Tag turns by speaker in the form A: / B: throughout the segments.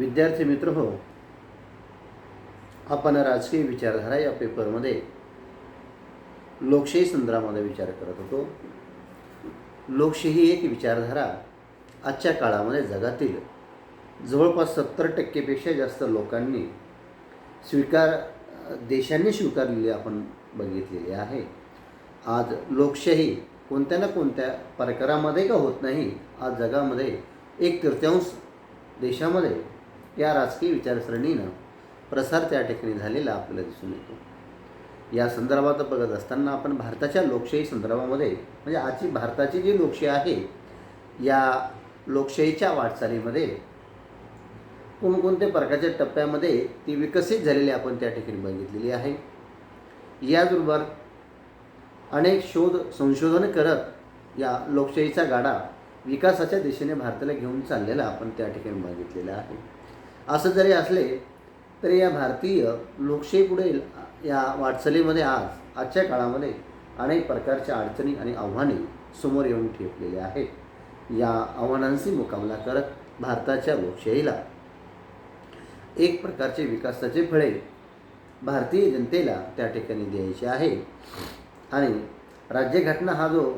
A: विद्यार्थी मित्र हो आपण राजकीय विचारधारा या पेपरमध्ये लोकशाही संदर्भामध्ये विचार करत होतो. लोकशाही एक विचारधारा आजच्या काळामध्ये जगातील जवळपास सत्तर टक्केपेक्षा जास्त लोकांनी स्वीकार देशांनी स्वीकारलेली आपण बघितलेली आहे. आज लोकशाही कोणत्या ना कोणत्या प्रकारामध्ये का होत नाही आज जगामध्ये एक तृतीयांश देशामध्ये या राजकीय विचारसरणीनं प्रसार त्या ठिकाणी झालेला आपल्याला दिसून येतो. या संदर्भात बघत असताना आपण भारताच्या लोकशाही संदर्भामध्ये म्हणजे आजची भारताची जी लोकशाही आहे या लोकशाहीच्या वाटचालीमध्ये कोणकोणत्या प्रकारच्या टप्प्यामध्ये ती विकसित झालेली आपण त्या ठिकाणी बघितलेली आहे. याचबरोबर अनेक शोध संशोधन करत या लोकशाहीचा गाडा विकासाच्या दिशेने भारताला घेऊन चाललेला आपण त्या ठिकाणी बघितलेला आहे. असं जरी असले तरी या भारतीय लोकशाही पुढील या वाटचालीमध्ये आज आजच्या काळामध्ये अनेक प्रकारच्या अडचणी आणि आव्हाने समोर येऊन ठेपलेले आहेत. या आव्हानांशी मुकाबला करत भारताच्या लोकशाहीला एक प्रकारचे विकासाचे फळे भारतीय जनतेला त्या ठिकाणी द्यायचे आहे. आणि राज्यघटना हा जो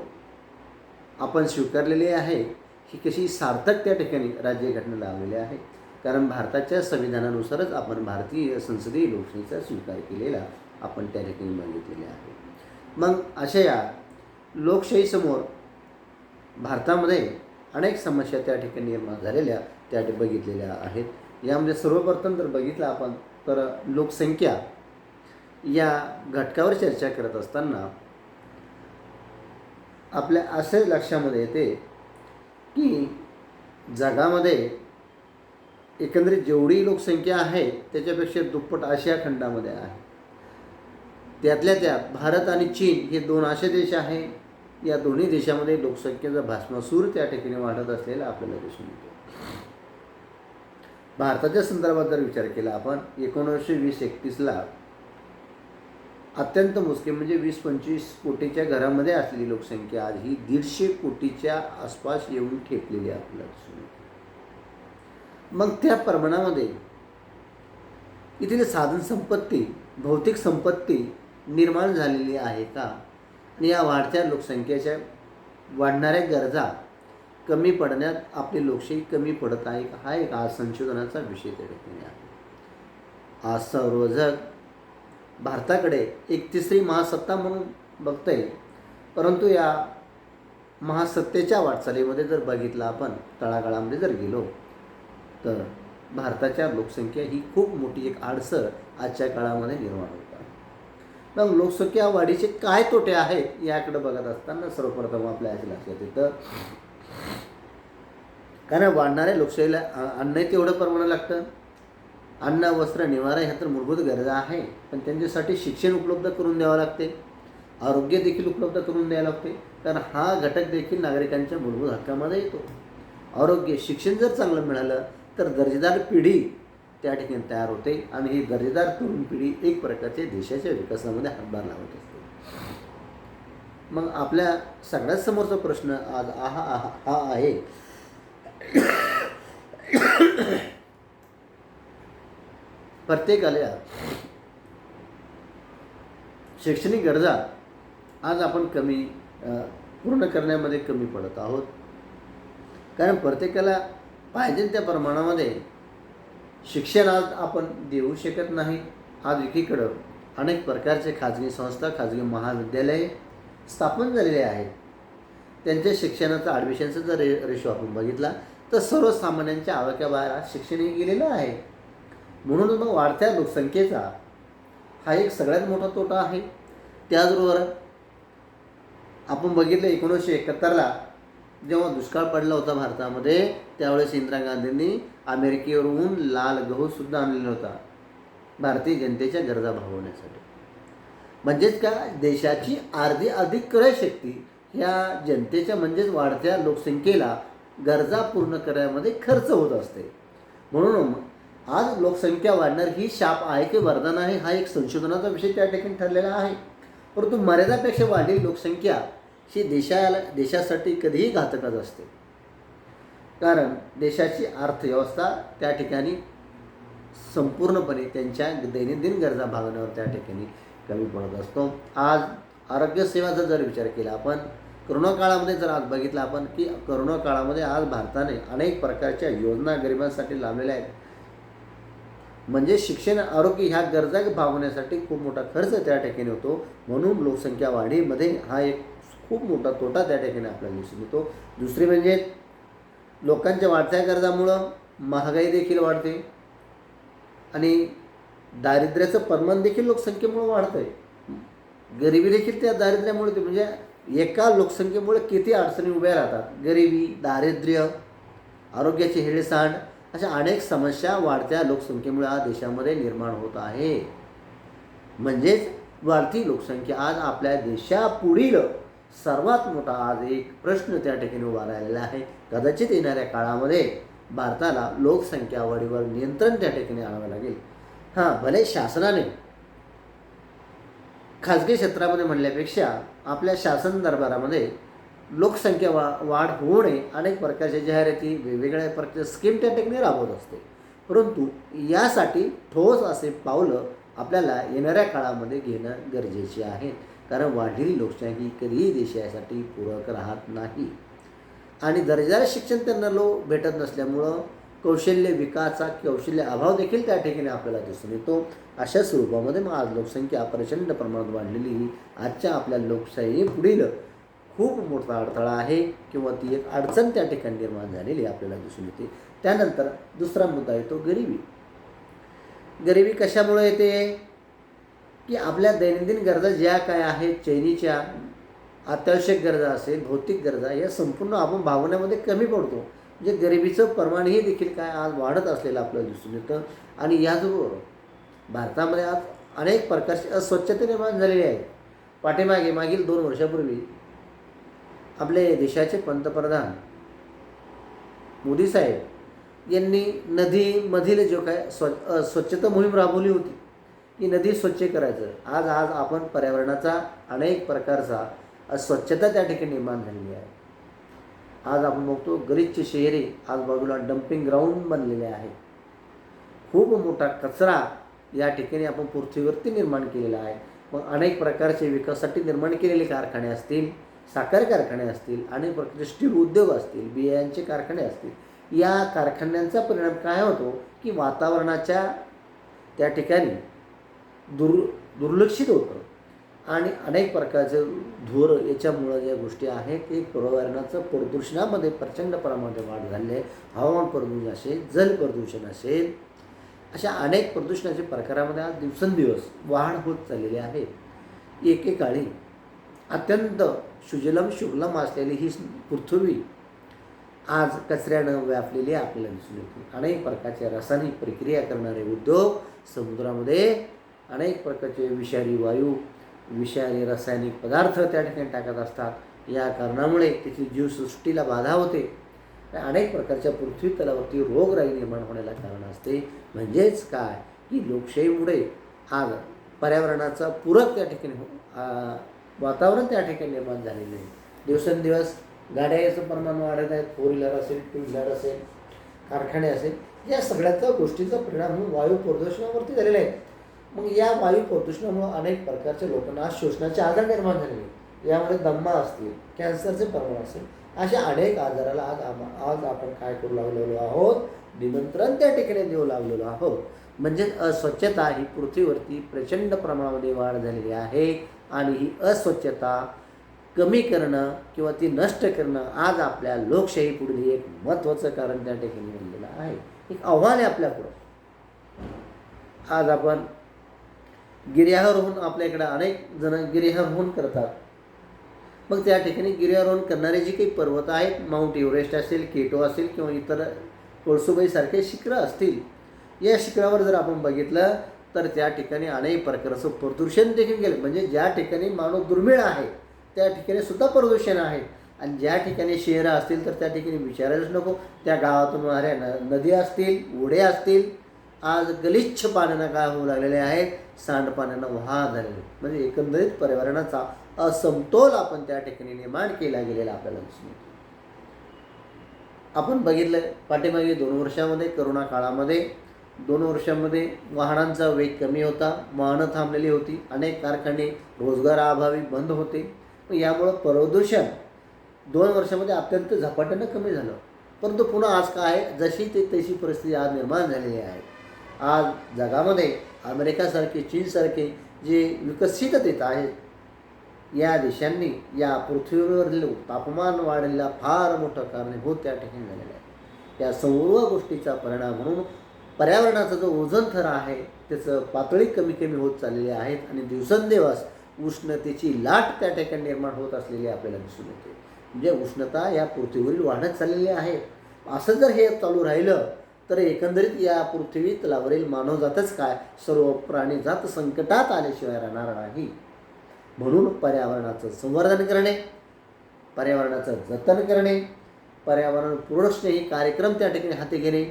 A: आपण स्वीकारलेली आहे ही कशी सार्थक त्या ठिकाणी राज्यघटना लावलेली आहे? कारण भारताच्या संविधानानुसारच आपण भारतीय संसदीय लोकशाहीचा स्वीकार केलेला आपण त्या ठिकाणी मागितलेले आहे. मग अशा या लोकशाहीसमोर भारतामध्ये अनेक समस्या त्या ठिकाणी निर्माण झालेल्या त्या बघितलेल्या आहेत. यामध्ये सर्वप्रथम जर बघितलं आपण तर लोकसंख्या या घटकावर चर्चा करत असताना आपल्या असे लक्षामध्ये येते की जगामध्ये एकंदरीत जेवढी लोकसंख्या आहे त्याच्यापेक्षा दुप्पट आशिया खंडामध्ये आहे. त्यातल्या त्यात भारत आणि चीन हे दोन असे देश आहे या दोन्ही देशामध्ये लोकसंख्येचा भास्मासूर त्या ठिकाणी वाढत असलेला आपल्याला दिसून येतो. भारताच्या संदर्भात जर विचार केला आपण एकोणीसशे वीस एकतीसला अत्यंत मुस्लिम म्हणजे वीस पंचवीस कोटीच्या घरामध्ये असलेली लोकसंख्या आज ही दीडशे कोटीच्या आसपास येऊन ठेपलेली आपल्याला दिसून येते. मग त्या प्रमाणामध्ये इथली साधनसंपत्ती भौतिक संपत्ती निर्माण झालेली आहे का? आणि या वाढत्या लोकसंख्येच्या वाढणाऱ्या गरजा कमी पडण्यात आपली लोकशाही कमी पडत आहे का? हा एक आज संशोधनाचा विषय त्या ठिकाणी आहे. आज सर्व जग भारताकडे एक तिसरी महासत्ता म्हणून बघता येईल परंतु या महासत्तेच्या वाटचालीमध्ये जर बघितलं आपण तळागाळामध्ये जर गेलो तर भारताच्या लोकसंख्या ही खूप मोठी एक आडसर आजच्या काळामध्ये निर्माण होत मग लोकसंख्या वाढीचे काय तोटे आहेत याकडे बघत असताना सर्वप्रथम आपल्या याच्या लक्षात येतं. कारण वाढणाऱ्या लोकशाहीला अन्न तेवढं प्रमाण लागतं. अन्न वस्त्र निवारा ह्या तर मूलभूत गरजा आहे पण त्यांच्यासाठी शिक्षण उपलब्ध करून द्यावं लागते. आरोग्य देखील उपलब्ध करून द्यावं लागते. कारण हा घटक देखील नागरिकांच्या मूलभूत हक्कामध्ये येतो. आरोग्य शिक्षण जर चांगलं मिळालं तर दर्जेदार पिढी त्या ठिकाणी तयार होते आणि ही दर्जेदार तरुण पिढी एक प्रकारचे देशाच्या विकासामध्ये हातभार लावत असते. मग आपल्या सगळ्यात समोरचा प्रश्न आज हा आहा हा आहे. प्रत्येकाला शैक्षणिक गरजा आज आपण कमी पूर्ण करण्यामध्ये कमी पडत आहोत. कारण प्रत्येकाला पाहिजे त्या प्रमाणामध्ये. शिक्षण आज आपण देऊ शकत नाही. आज एकीकडं अनेक प्रकारचे खाजगी संस्था खाजगी महाविद्यालये स्थापन झालेले आहेत. त्यांच्या शिक्षणाचा ॲडमिशनचा जर रे रेशो आपण बघितला तर सर्वसामान्यांच्या आवाक्याबाहेर आज शिक्षण हे गेलेलं आहे. म्हणून मग वाढत्या लोकसंख्येचा हा एक सगळ्यात मोठा तोटा आहे. त्याचबरोबर आपण बघितलं एकोणीसशे एकाहत्तरला जेव्हा दुष्काळ पडला होता भारतामध्ये त्यावेळेस इंदिरा गांधींनी अमेरिकेवरून लाल गहूसुद्धा आणलेला होता. भारतीय जनतेच्या गरजा भागवण्यासाठी. म्हणजेच का देशाची अर्धी अधिक क्रयशक्ती ह्या जनतेच्या म्हणजेच वाढत्या लोकसंख्येला गरजा पूर्ण करण्यामध्ये खर्च होत असते. म्हणून आज लोकसंख्या वाढणार ही शाप आहे की वरदान आहे हा एक संशोधनाचा विषय त्या ठिकाणी ठरलेला आहे. परंतु मर्यादापेक्षा वाढलेली लोकसंख्या ही देशाला देशासाठी कधीही घातकच असते. कारण देशाची अर्थव्यवस्था त्या ठिकाणी संपूर्णपणे त्यांच्या दैनंदिन गरजा भागण्यावर त्या ठिकाणी कमी पडत असतो. आज आरोग्यसेवाचा जर विचार केला आपण करोना काळामध्ये जर आज बघितलं आपण की करोना काळामध्ये आज भारताने अनेक प्रकारच्या योजना गरिबांसाठी लावलेल्या आहेत. म्हणजे शिक्षण आरोग्य ह्या गरजा भागवण्यासाठी खूप मोठा खर्च त्या ठिकाणी होतो. म्हणून लोकसंख्या वाढीमध्ये हा एक खूप मोठा तोटा त्या ठिकाणी आपल्याला दिसून येतो. दुसरी म्हणजे लोकांच्या वाढत्या गरजामुळं महागाई देखील वाढते. आणि दारिद्र्याचं प्रमाण देखील लोकसंख्येमुळे वाढतं आहे गरिबी देखील त्या दारिद्र्यामुळे ते म्हणजे एका लोकसंख्येमुळे किती अडचणी उभ्या राहतात? गरिबी दारिद्र्य आरोग्याची हेळसांड अशा अनेक समस्या वाढत्या लोकसंख्येमुळे आज देशामध्ये निर्माण होत आहे. म्हणजेच वाढती लोकसंख्या आज आपल्या देशापुढील सर्वात मोठा आज एक प्रश्न त्या ठिकाणी उभा राहिलेला आहे. कदाचित येणाऱ्या काळामध्ये भारताला लोकसंख्या वाढीवर नियंत्रण त्या ठिकाणी आणावं लागेल. हां भले शासनाने खाजगी क्षेत्रामध्ये म्हणल्यापेक्षा आपल्या शासन दरबारामध्ये लोकसंख्या वा वाढ होऊ नये. अनेक प्रकारच्या जाहिराती वेगवेगळ्या प्रकारच्या स्कीम त्या ठिकाणी राबवत असते. परंतु यासाठी ठोस असे पावलं आपल्याला येणाऱ्या काळामध्ये घेणं गरजेचे आहे. कारण वाढलेली लोकशाही ही कधीही देशासाठी पूरक राहत नाही. आणि दर्जेदार शिक्षण त्यांना लो भेटत नसल्यामुळं कौशल्य विकासाचा कौशल्य अभाव देखील त्या ठिकाणी आपल्याला दिसून येतो. अशा स्वरूपामध्ये मग आज लोकसंख्या प्रचंड प्रमाणात वाढलेली ही आजच्या आपल्या लोकशाही पुढील खूप मोठा अडथळा आहे किंवा ती एक अडचण त्या ठिकाणी निर्माण झालेली आपल्याला दिसून येते. त्यानंतर दुसरा मुद्दा येतो गरिबी. गरिबी कशामुळे येते? की आपल्या दैनंदिन गरजा ज्या काय आहेत चैनीच्या अत्यावश्यक गरजा असेल भौतिक गरजा या संपूर्ण आपण भावण्यामध्ये कमी पडतो. म्हणजे गरिबीचं प्रमाणही देखील काय आज वाढत असलेलं आपल्याला दिसून येतं. आणि याचबरोबर भारतामध्ये आज अनेक प्रकारची अस्वच्छता निर्माण झालेली आहे पाठीमागे मागील दोन वर्षापूर्वी आपले देशाचे पंतप्रधान मोदी साहेब यांनी नदीमधील जो काय स्व स्वच्छता मोहीम राबवली होती. की नदी स्वच्छ करायचं. आज आज आपण पर्यावरणाचा अनेक प्रकारचा अस्वच्छता त्या ठिकाणी निर्माण झालेली आहे. आज आपण बघतो गरीबची शहरे आज बाजूला डम्पिंग ग्राउंड बनलेले आहे. खूप मोठा कचरा या ठिकाणी आपण पृथ्वीवरती निर्माण केलेला आहे. मग अनेक प्रकारचे विकासासाठी निर्माण केलेले कारखाने असतील साखर कारखाने असतील अनेक प्रकारचे स्टील उद्योग असतील बियांचे कारखाने असतील या कारखान्यांचा परिणाम काय होतो की वातावरणाच्या त्या ठिकाणी दुर् दुर्लक्षित होतं. आणि अनेक प्रकारचे धूर याच्यामुळं ज्या गोष्टी आहेत ते पर्यावरणाचं प्रदूषणामध्ये प्रचंड प्रमाणात वाढ झाली आहे. हवामान प्रदूषण असेल जल प्रदूषण असेल अशा अनेक प्रदूषणाच्या प्रकारामध्ये आज दिवसेंदिवस वाढ होत चाललेली आहे. एकेकाळी अत्यंत सुजलम शुभलम असलेली ही पृथ्वी आज कचऱ्यानं व्यापलेली आपल्याला दिसून येते. अनेक प्रकारच्या रासायनिक प्रक्रिया करणारे उद्योग समुद्रामध्ये अनेक प्रकारचे विषारी वायू विषारी रासायनिक पदार्थ त्या ठिकाणी टाकत असतात. या कारणामुळे त्याची जीवसृष्टीला बाधा होते. अनेक प्रकारच्या पृथ्वी तलावरती रोगराई निर्माण होण्याला कारण असते. म्हणजेच काय? की लोकशाहीमुळे आज पर्यावरणाचा पूरक त्या ठिकाणी हो, वातावरण त्या ठिकाणी निर्माण झालेलं आहे. दिवसेंदिवस गाड्या याचं प्रमाण वाढत आहेत. फोर व्हीलर असेल टू व्हीलर असेल कारखाने असेल या सगळ्याचा गोष्टीचा परिणाम म्हणून वायू प्रदूषणावरती झालेला आहे. मग या वायू प्रदूषणामुळे अनेक प्रकारच्या लोकांना आज आजार निर्माण झालेले आहेत. यामध्ये दम्मा असतील कॅन्सरचे प्रमाण असेल अशा अनेक आजाराला आज आम- आज आपण काय करू लागलेलो आहोत? निमंत्रण त्या ठिकाणी देऊ लागलेलो आहोत. म्हणजे अस्वच्छता ही पृथ्वीवरती प्रचंड प्रमाणामध्ये वाढ झालेली आहे आणि ही अस्वच्छता कमी करणं किंवा ती नष्ट करणं आज आपल्या लोकशाही पुढील एक महत्त्वाचं कारण त्या ठिकाणी बनलेलं आहे. एक आव्हान आहे आपल्यापुढं. आज आपण गिर्यारोहण आपल्याकडे अनेक जण गिर्यारोहण करतात. मग त्या ठिकाणी गिर्यारोहण करणारे जे काही पर्वत आहेत माउंट एव्हरेस्ट असेल केटो असेल किंवा इतर कोळसुबाईसारखे शिखरं असतील या शिखरावर जर आपण बघितलं तर त्या ठिकाणी अनेक प्रकारचं प्रदूषण देखील गेलं म्हणजे ज्या ठिकाणी माणूस दुर्मिळ आहे त्या ठिकाणी सुद्धा प्रदूषण आहे. आणि ज्या ठिकाणी शहरं असतील तर त्या ठिकाणी विचारायलाच नको. त्या गावातून वाहऱ्या न नदी असतील ओढे असतील आज गलिच्छ पाण्यानं काय होऊ लागलेले आहेत. सांडपाण्यानं वाहा झालेलं. म्हणजे एकंदरीत पर्यावरणाचा असमतोल आपण त्या ठिकाणी निर्माण केला गेलेला आपल्याला दिसून येतो. आपण बघितलं पाठीमागे दोन वर्षामध्ये करोना काळामध्ये दोन वर्षामध्ये वाहनांचा वेग कमी होता वाहनं थांबलेली होती अनेक कारखाने रोजगाराअभावी बंद होते. यामुळं प्रदूषण दोन वर्षामध्ये अत्यंत झपाट्यानं कमी झालं. परंतु पुन्हा आज काय आहे? जशी ते तशी परिस्थिती आज निर्माण झालेली आहे. आज जगामध्ये अमेरिकासारखी चीनसारखी जी विकसित देत आहेत या देशांनी या पृथ्वीवरील तापमान वाढलेला फार मोठं कारणीभूत त्या ठिकाणी झालेलं आहे. या सर्व गोष्टीचा परिणाम म्हणून पर्यावरणाचा जो ओझोन थर आहे त्याचं पातळी कमी कमी होत चाललेली आहेत आणि दिवसेंदिवस उष्णतेची लाट त्या ठिकाणी निर्माण होत असलेली आपल्याला दिसून येते. म्हणजे उष्णता या पृथ्वीवरील वाढत चाललेली आहे. असं जर हे चालू राहिलं तर एकंदरीत या पृथ्वी तलावरील मानवजातच काय? सर्व प्राणीजात संकटात आल्याशिवाय राहणार नाही. म्हणून पर्यावरणाचं संवर्धन करणे पर्यावरणाचं जतन करणे पर्यावरण हे कार्यक्रम त्या ठिकाणी हाती घेणे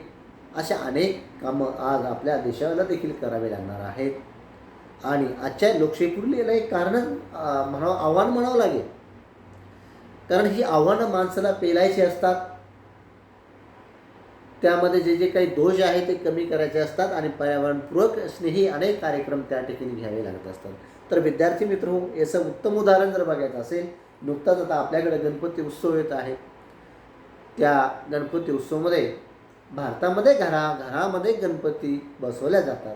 A: अशा अनेक कामं आज आपल्या देशाला देखील करावे लागणार आहेत. आणि आजच्या लोकशाहीपूर्वी याला एक कारण म्हणावं आव्हान म्हणावं लागेल. कारण ही आव्हानं माणसाला पेलायची असतात. त्यामध्ये जे जे काही दोष आहे ते कमी करायचे असतात आणि पर्यावरणपूरक स्नेही अनेक कार्यक्रम त्या ठिकाणी घ्यावे लागत असतात. तर विद्यार्थी मित्र हो याचं उत्तम उदाहरण जर बघायचं असेल नुकताच आता आपल्याकडे गणपती उत्सव येत आहे. त्या गणपती उत्सवामध्ये भारतामध्ये घरा घरामध्ये गणपती बसवल्या जातात.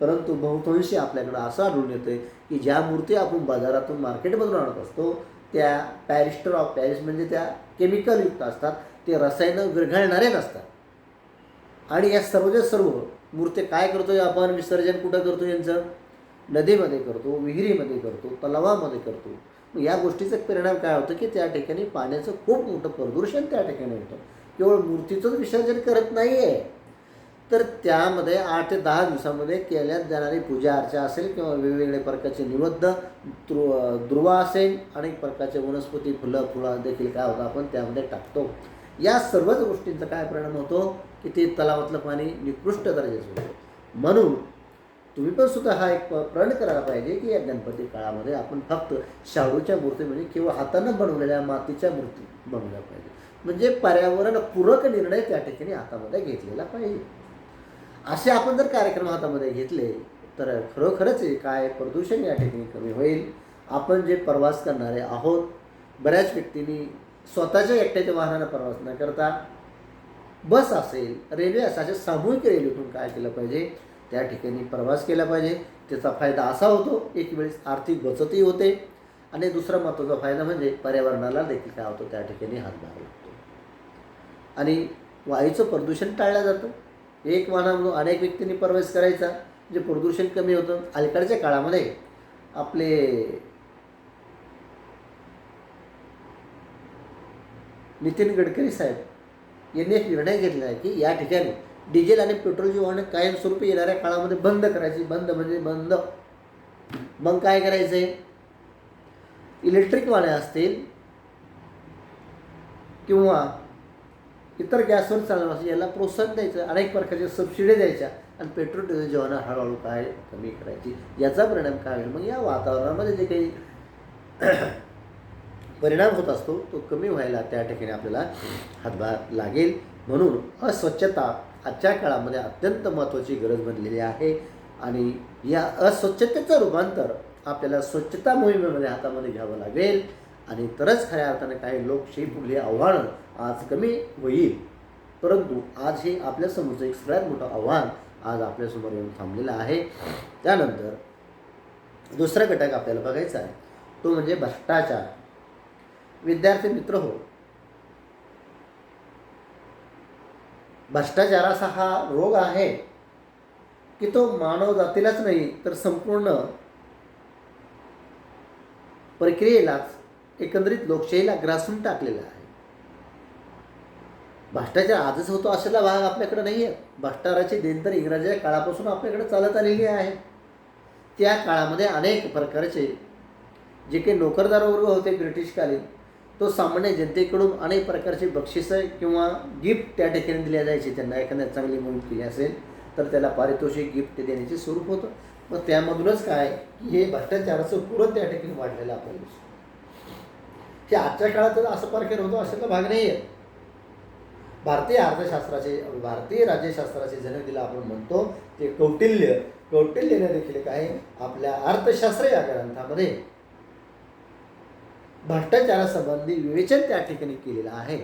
A: परंतु बहुतांशी आपल्याकडं असं आढळून येतं की ज्या मूर्ती आपण बाजारातून मार्केटमधून आणत असतो त्या पॅरिस्टर ऑफ पॅरिस म्हणजे त्या केमिकलयुक्त असतात. ते रसायनं विरघळणारे नसतात. आणि या सर्वच्या सर्व मूर्ती काय करतोय आपण विसर्जन कुठं करतो यांचं? नदीमध्ये करतो विहिरीमध्ये करतो तलावामध्ये करतो. मग या गोष्टीचा परिणाम काय होतं की त्या ठिकाणी पाण्याचं खूप मोठं प्रदूषण त्या ठिकाणी होतं. केवळ मूर्तीचंच विसर्जन करत नाही आहे तर त्यामध्ये आठ ते दहा दिवसामध्ये केल्या जाणारी पूजा अर्चा असेल किंवा वेगवेगळ्या प्रकारचे निवद्ध ध्रुव द्रुवा असेल अनेक प्रकारचे वनस्पती फुलं फुलं देखील काय होतं आपण त्यामध्ये टाकतो. या सर्वच गोष्टींचा काय परिणाम होतो? की ते तलावातलं पाणी निकृष्ट दर्जाचं होतं. म्हणून तुम्ही पण सुद्धा हा एक प- प्रण करायला पाहिजे की या गणपती काळामध्ये आपण फक्त शाडूच्या मूर्ती म्हणजे किंवा हातानं बनवलेल्या मातीच्या मूर्ती बनवल्या पाहिजे. म्हणजे पर्यावरणपूरक निर्णय त्या ठिकाणी हातामध्ये घेतलेला पाहिजे. असे आपण जर कार्यक्रम हातामध्ये घेतले तर खरोखरच काय प्रदूषण या ठिकाणी कमी होईल? आपण जे प्रवास करणारे आहोत बऱ्याच व्यक्तींनी स्वतःच्या एकट्याच्या वाहनानं प्रवास न करता बस असेल रेल्वे असेल अशा सामूहिक रेल्वेतून काय केलं पाहिजे? त्या ठिकाणी प्रवास केला पाहिजे. त्याचा फायदा असा होतो एक वेळेस आर्थिक बचतही होते. आणि दुसरा महत्त्वाचा फायदा म्हणजे पर्यावरणाला देखील काय होतो त्या ठिकाणी हातभार लागतो. आणि वायूचं प्रदूषण टाळलं जातं. एक वाहनामधून अनेक व्यक्तींनी प्रवेश करायचा जे प्रदूषण कमी होतं. अलीकडच्या काळामध्ये आपले नितीन गडकरी साहेब यांनी एक निर्णय घेतला आहे की या ठिकाणी डिझेल आणि पेट्रोलची वाहनं कायमस्वरूपी येणाऱ्या काळामध्ये बंद करायची बंद म्हणजे बंद. मग काय करायचं आहे इलेक्ट्रिक वाहने असतील किंवा इतर गॅसवर चालणार असेल याला प्रोत्साहन द्यायचं अनेक प्रकारच्या सबसिडी द्यायच्या आणि पेट्रोल डिझेल जेवण हळूहळू काय कमी करायची याचा परिणाम काय होईल? मग या वातावरणामध्ये जे काही परिणाम होत असतो तो कमी व्हायला त्या ठिकाणी आपल्याला हातभार लागेल. म्हणून अस्वच्छता आजच्या काळामध्ये अत्यंत महत्त्वाची गरज बनलेली आहे. आणि या अस्वच्छतेचं रूपांतर आपल्याला स्वच्छता मोहिमेमध्ये हातामध्ये घ्यावं लागेल. आणि तरच खऱ्या अर्थाने काही लोकशाही पुढली आव्हानं आज कमी होईल परंतु आज हे आपल्यासमोरचं एक सगळ्यात मोठं आव्हान आज आपल्यासमोर येऊन थांबलेलं आहे. त्यानंतर दुसरा घटक आपल्याला बघायचा आहे तो म्हणजे भ्रष्टाचार. विद्यार्थी मित्र हो. भ्रष्टाचाराचा हा रोग आहे की तो मानव जातीलाच नाही तर संपूर्ण प्रक्रियेलाच एकंदरीत लोकशाहीला ग्रासून टाकलेला आहे. भ्रष्टाचार आजच होतो अशाला भाग आपल्याकडे नाही आहे भ्रष्टाचाराची देण तर इंग्रजाच्या काळापासून आपल्याकडे चालत आलेली आहे. त्या काळामध्ये अनेक प्रकारचे जे काही नोकरदार वर्ग होते ब्रिटिशकालीन तो सामान्य जनतेकडून अनेक प्रकारचे बक्षिसं किंवा गिफ्ट त्या ठिकाणी दिल्या जायचे. त्यांना एखाद्या चांगली मोहीम केली असेल तर त्याला पारितोषिक गिफ्ट देण्याचे स्वरूप होतं. मग त्यामधूनच काय की हे भ्रष्टाचाराचं पुरं त्या ठिकाणी वाढलेलं आपल्याला दिसतं. की आजच्या काळात तर असं प्रकार होतो अशाचा भाग नाही आहे. भारतीय अर्थशास्त्राचे भारतीय राज्यशास्त्राचे जनक दिला आपण म्हणतो ते कौटिल्य. कौटिल्यने देखील काय आपल्या अर्थशास्त्र या ग्रंथामध्ये भ्रष्टाचारासंबंधी विवेचन त्या ठिकाणी केलेलं आहे.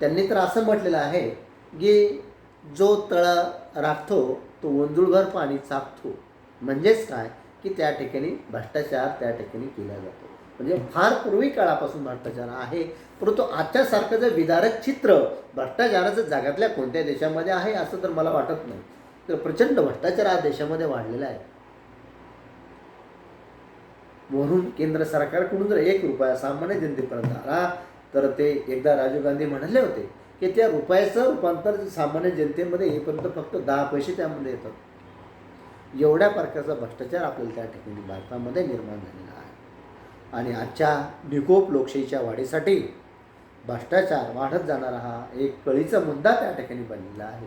A: त्यांनी तर असं म्हटलेलं आहे की जो तळा राखतो तो वंजुळभर पाणी चाकतो म्हणजेच काय? की त्या ठिकाणी भ्रष्टाचार त्या ठिकाणी केला जातो. म्हणजे फार पूर्वी काळापासून भ्रष्टाचार आहे. परंतु आजच्यासारखं जर विदारक चित्र भ्रष्टाचाराचं जगातल्या कोणत्या देशामध्ये आहे असं तर मला वाटत नाही. तर प्रचंड भ्रष्टाचार आज देशामध्ये वाढलेला आहे. म्हणून केंद्र सरकारकडून जर एक रुपया सामान्य जनतेपर्यंत आला तर ते एकदा राजीव गांधी म्हणाले होते की त्या रुपयाचं रूपांतर सामान्य जनतेमध्ये येईपर्यंत फक्त दहा पैसे त्यामध्ये येतात. एवढ्या प्रकारचा भ्रष्टाचार आपल्याला त्या ठिकाणी भारतामध्ये निर्माण झालेला आहे. आणि आजच्या निकोप लोकशाहीच्या वाढीसाठी भ्रष्टाचार वाढत जाणारा हा एक कळीचा मुद्दा त्या ठिकाणी बनलेला आहे.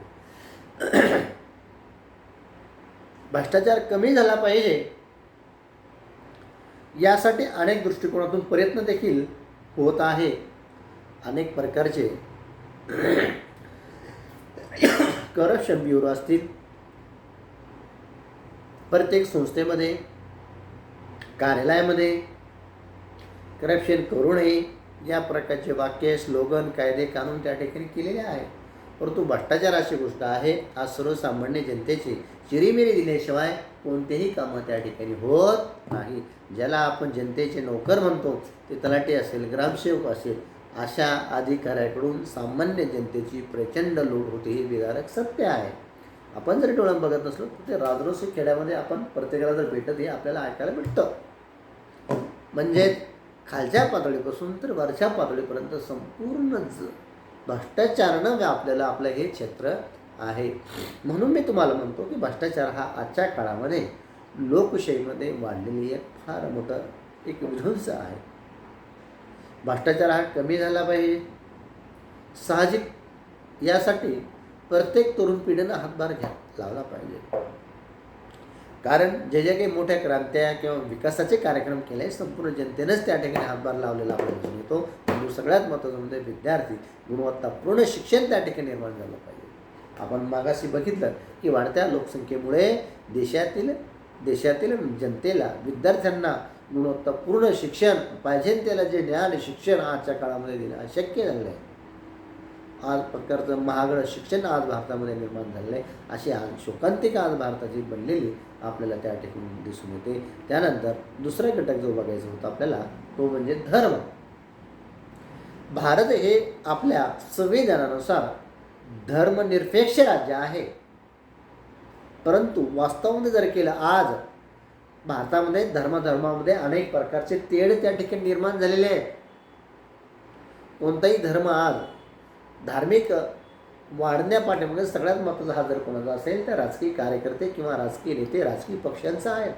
A: भ्रष्टाचार कमी झाला पाहिजे यासाठी अनेक दृष्टिकोनातून प्रयत्न देखील होत आहे. अनेक प्रकारचे करप्शन ब्युरो असतील. प्रत्येक संस्थेमध्ये कार्यालयामध्ये करप्शन करू नये या प्रकारचे वाक्य स्लोगन कायदे कानून त्या ठिकाणी केलेले आहे परंतु भ्रष्टाचार अशी गोष्ट आहे आज सर्वसामान्य जनतेची चिरीमिरी दिल्याशिवाय कोणतेही कामं त्या ठिकाणी होत नाही. ज्याला आपण जनतेचे नोकर म्हणतो ते तलाठी असेल ग्रामसेवक असेल अशा अधिकाऱ्याकडून सामान्य जनतेची प्रचंड लूट होते हे विदारक सत्य आहे. आपण जरी डोळ्यात बघत नसलो तर ते राजरोसी खेड्यामध्ये आपण प्रत्येकाला जर भेटत हे आपल्याला ऐकायला भेटतं म्हणजे खालच्या पातळीपासून तर वरच्या पातळीपर्यंत संपूर्ण ज भ्रष्टाचारानं व्यापलेलं आपलं हे क्षेत्र आहे. म्हणून मी तुम्हाला म्हणतो की भ्रष्टाचार हा आजच्या काळामध्ये लोकशाहीमध्ये वाढलेली एक फार मोठं एक विध्वंस आहे. भ्रष्टाचार हा कमी झाला पाहिजे. साहजिक यासाठी प्रत्येक तरुण पिढीनं हातभार घ्या लावला पाहिजे. कारण जे जे काही मोठ्या क्रांत्या किंवा विकासाचे कार्यक्रम केले संपूर्ण जनतेनंच त्या ठिकाणी हातभार लावलेला आपल्याला दिसून येतो. म्हणजे सगळ्यात महत्त्वाचं म्हणजे विद्यार्थी गुणवत्तापूर्ण शिक्षण त्या ठिकाणी निर्माण झालं पाहिजे. आपण मागाशी बघितलं की वाढत्या लोकसंख्येमुळे देशातील देशातील जनतेला विद्यार्थ्यांना गुणवत्तापूर्ण शिक्षण पाहिजे त्याला जे ज्ञान शिक्षण आजच्या काळामध्ये दिलं अशक्य झालं आहे. आज प्रकारचं महागडं शिक्षण आज भारतामध्ये निर्माण झालेलं आहे. अशी आज शोकांतिका आज भारताची बनलेली आपल्याला त्या ठिकाणी दिसून येते. त्यानंतर दुसरा घटक जो बघायचा होता आपल्याला तो म्हणजे धर्म. भारत हे आपल्या संविधानानुसार धर्मनिरपेक्ष राज्य आहे. परंतु वास्तवामध्ये जर केलं आज भारतामध्ये धर्मधर्मामध्ये अनेक प्रकारचे तेढ त्या ठिकाणी निर्माण झालेले आहेत. कोणताही धर्म आज धार्मिक वाढण्यापाठीमागे सगळ्यात महत्त्वाचा हा जर कोणाचा असेल तर राजकीय कार्यकर्ते किंवा राजकीय नेते राजकीय पक्षांचा आहे.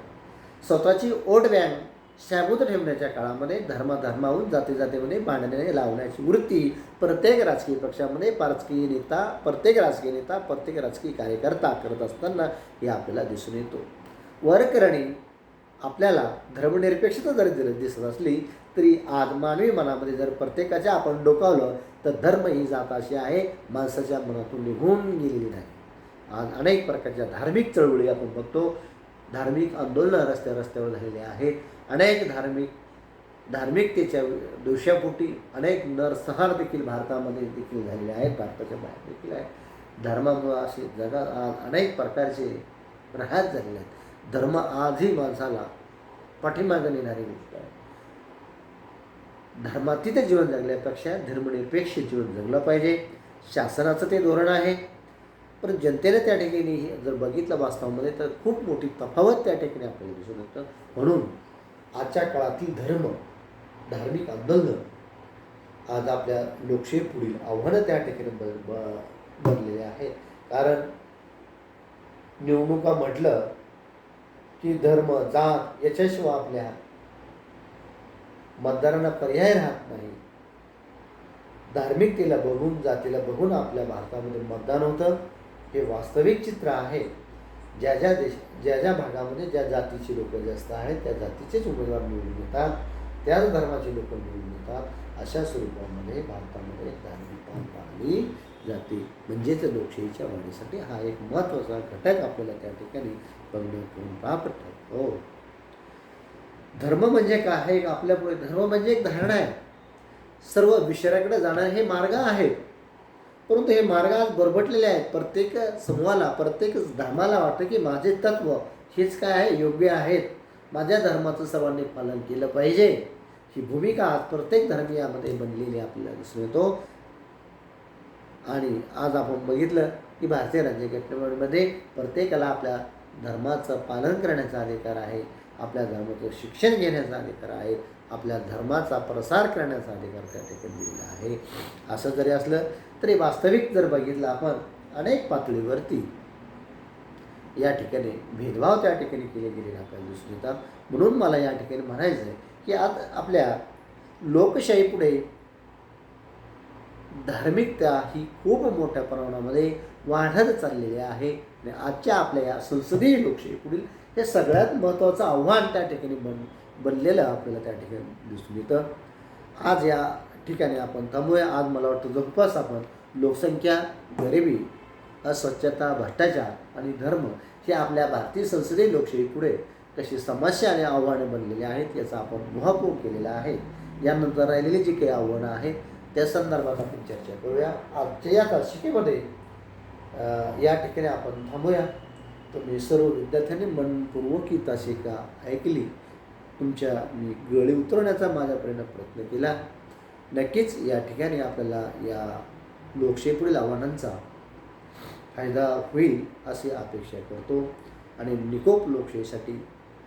A: स्वतःची ओट बँक शाबूत ठेवण्याच्या काळामध्ये धर्माधर्माहून जाती जातीमध्ये भांडणे लावण्याची वृत्ती प्रत्येक राजकीय पक्षामध्ये राजकीय नेता प्रत्येक राजकीय नेता प्रत्येक राजकीय कार्यकर्ता करत असताना हे आपल्याला दिसून येतो. वरकरणी आपल्याला धर्मनिरपेक्षता जरी दिलं दिसत असली तरी आज मानवी मनामध्ये जर प्रत्येकाच्या आपण डोकावलं तर धर्म ही जात अशी आहे माणसाच्या मनातून निघून गेलेली नाही. आज अनेक प्रकारच्या धार्मिक चळवळी आपण बघतो. धार्मिक आंदोलनं रस्त्या रस्त्यावर झालेले आहेत. अनेक धार्मिक धार्मिकतेच्या दोषापोटी अनेक नरसंहार देखील भारतामध्ये देखील झालेले आहेत भारताच्या बाहेर देखील आहेत. धर्मामुळं असे जगात आज अनेक प्रकारचे प्रहात झालेले आहेत. धर्म आजही माणसाला पाठीमागं नेणारी गोष्ट आहे. धर्मातीत जीवन जगल्यापेक्षा धर्मनिरपेक्ष जीवन जगलं पाहिजे. शासनाचं ते धोरण आहे. पण जनतेने त्या ठिकाणी जर बघितलं वास्तवामध्ये तर खूप मोठी तफावत त्या ठिकाणी आपल्याला दिसून येतं. म्हणून आजच्या काळातील धर्म धार्मिक आंदोलन आज आपल्या लोकशाही पुढील आव्हानं त्या ठिकाणी ब ब बनलेले आहेत. कारण निवडणुका म्हटलं की धर्म जात याच्याशिवाय आपल्या मतदारांना पर्याय राहत नाही. धार्मिकतेला बघून जातीला बघून आपल्या भारतामध्ये मतदान होतं. हे वास्तविक चित्र आहे. ज्या ज्या देश ज्या ज्या भागामध्ये ज्या जातीची लोक जास्त आहेत त्या जातीचेच उमेदवार निवडून येतात. त्याच धर्माची लोक मिळून येतात अशा स्वरूपामध्ये भारतामध्ये धार्मिक पाळली जाते. म्हणजेच लोकशाहीच्या वाढीसाठी हा एक महत्त्वाचा घटक आपल्याला त्या ठिकाणी बघण्यातून प्राप्त हो धर्म म्हणजे काय आहे? आपल्यापुढे धर्म म्हणजे एक धारणा आहे. सर्व विषयाकडे जाणारे हे मार्ग आहेत. परंतु हे मार्ग आज बरबटलेले आहेत. प्रत्येक समूहाला प्रत्येक धर्माला वाटतं की माझे तत्व हेच काय आहे? योग्य आहेत. माझ्या धर्माचं सर्वांनी पालन केलं पाहिजे. ही भूमिका आज प्रत्येक धर्मीयामध्ये बनलेली आपल्याला दिसून येतो. आणि आज आपण बघितलं की भारतीय राज्यघटनेमध्ये प्रत्येकाला आपल्या धर्माचं पालन करण्याचा अधिकार आहे आपल्या धर्माचं शिक्षण घेण्याचा अधिकार आहे आपल्या धर्माचा प्रसार करण्याचा अधिकार त्या ठिकाणी दिलेला आहे. असं जरी असलं तरी वास्तविक जर बघितलं आपण अनेक पातळीवरती या ठिकाणी भेदभाव त्या ठिकाणी केले गेलेले आपल्याला दिसून येतात. म्हणून मला या ठिकाणी म्हणायचं आहे की आज आपल्या लोकशाहीपुढे धार्मिकता ही खूप मोठ्या प्रमाणामध्ये वाढत चाललेली आहे. आणि आजच्या आपल्या या संसदीय लोकशाही पुढील हे सगळ्यात महत्त्वाचं आव्हान त्या ठिकाणी बन बनलेलं आपल्याला त्या ठिकाणी दिसून येतं. आज या ठिकाणी आपण थांबूया. आज मला वाटतं जवळपास आपण लोकसंख्या गरिबी अस्वच्छता भ्रष्टाचार आणि धर्म हे आपल्या भारतीय संसदीय लोकशाही पुढे कशी समस्या आणि आव्हाने बनलेली आहेत याचा आपण उहापोह केलेला आहे. यानंतर राहिलेली जी काही आव्हानं आहेत त्या संदर्भात आपण चर्चा करूया. आजच्या या तासिकेमध्ये या ठिकाणी आपण थांबूया. तुम्ही सर्व विद्यार्थ्यांनी मनपूर्वक ही तासिका ऐकली. तुमच्या मी गळी उतरवण्याचा माझ्यापर्यंत प्रयत्न केला. नक्कीच या ठिकाणी आपल्याला या लोकशाहीपुढील आव्हानांचा फायदा होईल अशी अपेक्षा करतो. आणि निकोप लोकशाहीसाठी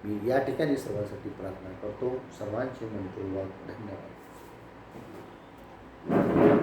A: मी या ठिकाणी सर्वांसाठी प्रार्थना करतो. सर्वांचे मनपूर्वक धन्यवाद.